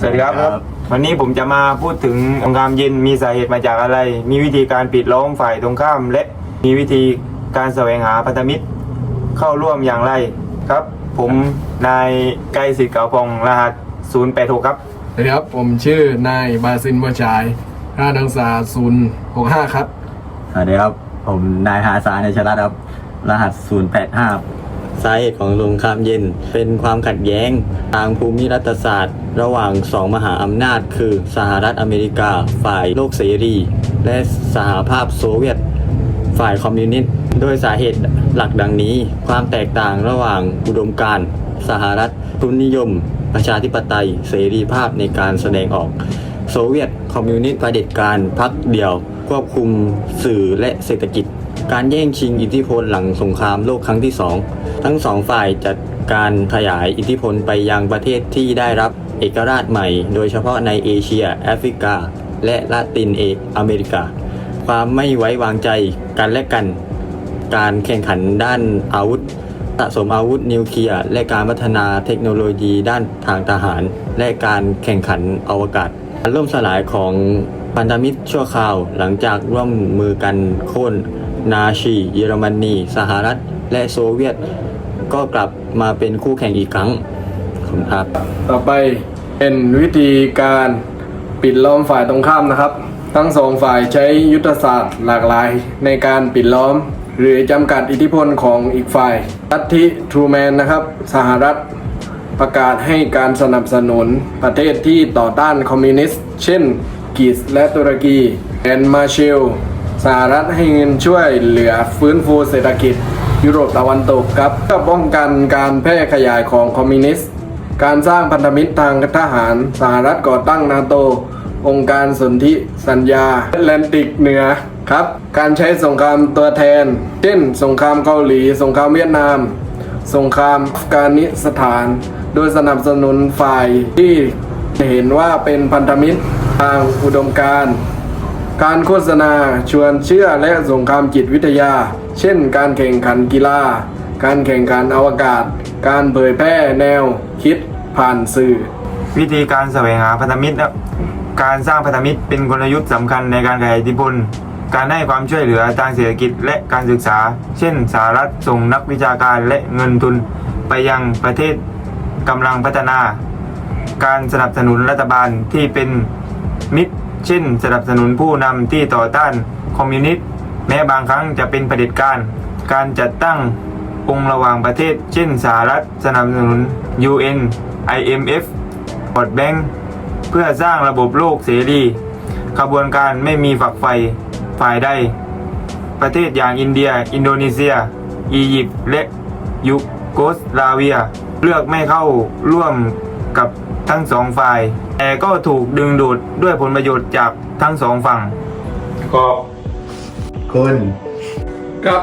สวัสดีครับ วันนี้ผมจะมาพูดถึงสงครามเย็นมีสาเหตุมาจากอะไร มีวิธีการปิดล้อมฝ่ายตรงข้าม และมีวิธีการแสวงหาพันธมิตร เข้าร่วมอย่างไรครับ ผมนายไกรสิทธิ์เก่าพองรหัส 086 ครับสวัสดีครับ ผมชื่อนายบาซินบัวชายราชนักศึกษา065 ครับ สวัสดีครับ ผมนายหาสารในชรัตน์ครับ รหัส 085 สาเหตุของสงครามเย็น เป็นความขัดแย้งทางภูมิรัฐศาสตร์ ระหว่างสองมหาอำนาจ คือสหรัฐอเมริกาฝ่ายโลกเสรี และสหภาพโซเวียตฝ่ายคอมมิวนิสต์โดยสาเหตุหลักดังนี้ ความแตกต่างระหว่างอุดมการณ์สหรัฐทุนนิยม ประชาธิปไตย เสรีภาพในการแสดงออก โซเวียต คอมมิวนิสต์เผด็จการพักเดี่ยว ควบคุมสื่อและเศรษฐกิจ การแย่งชิงอิทธิพลหลังสงครามโลกครั้งที่สองทั้งสองฝ่ายจัดการขยายอิทธิพลไปยังประเทศที่ได้รับเอกราชใหม่ โดยเฉพาะในเอเชีย แอฟริกา และลาตินเออเมริกา ความไม่ไว้วางใจกันและกัน การแข่งขันด้านอาวุธสะสมอาวุธนิวเคลียร์และการพัฒนาเทคโนโลยีด้านทางทหาร และการแข่งขันอวกาศการล่มสลายของพันธมิตรชั่วคราวหลังจากร่วมมือกันโค่น นาชีเยอรมนี สหรัฐ และโซเวียต ก็กลับมาเป็นคู่แข่งอีกครั้งคุณครับ ต่อไปเป็นวิธีการปิดล้อมฝ่ายตรงข้ามนะครับ ทั้งสองฝ่ายใช้ยุทธศาสตร์หลากหลาย ในการปิดล้อม หรือจำกัดอิทธิพลของอีกฝ่ายลัทธิทรูแมนนะครับ สหรัฐประกาศให้การสนับสนุนประเทศที่ต่อต้านคอมมิวนิสต์ เช่น กรีซและตุรกีแอนมาเชล สหรัฐให้เงินช่วยเหลือฟื้นฟูเศรษฐกิจ ยุโรปตะวันตกครับเพื่อป้องกันการแพร่ขยายของคอมมิวนิสต์ การสร้างพันธมิตรทางทหารสหรัฐก่อตั้งนาโต องค์การสนธิสัญญาแอตแลนติกเหนือครับ การใช้สงครามตัวแทน เช่น สงครามเกาหลี สงครามเวียดนาม สงครามอัฟกานิสถาน โดยสนับสนุนฝ่ายที่เห็นว่าเป็นพันธมิตรทางอุดมการณ์ การโฆษณาชวนเชื่อและสงครามจิตวิทยา เช่น การแข่งขันกีฬา การแข่งขันอวกาศ การเผยแพร่แนว คิดผ่านสื่อ วิธีการแสวงหาพันธมิตรและการสร้างพันธมิตรเป็นกลยุทธ์สำคัญในการขยายอิทธิพล การให้ความช่วยเหลือทางเศรษฐกิจและการศึกษา เช่นสหรัฐส่งนักวิชาการและเงินทุนไปยังประเทศกำลังพัฒนา การสนับสนุนรัฐบาลที่เป็นมิตร เช่น สนับสนุนผู้นำที่ต่อต้านคอมมิวนิสต์แม้บางครั้งจะเป็นเผด็จการ การจัดตั้งองค์ระหว่างประเทศ เช่นสหรัฐสนับสนุน UN IMF บอดแบงค์เพื่อสร้างระบบโลกเสรีขบวนการไม่มีฝักใฝ่ฝ่ายใด ประเทศอย่างอินเดีย อินโดนีเซีย อียิปต์และยุโกสลาเวีย เลือกไม่เข้าร่วมกับ ทั้งสองฝ่าย แต่ก็ถูกดึงดูดด้วยผลประโยชน์จากทั้งสองฝั่งก็คุณ ครับ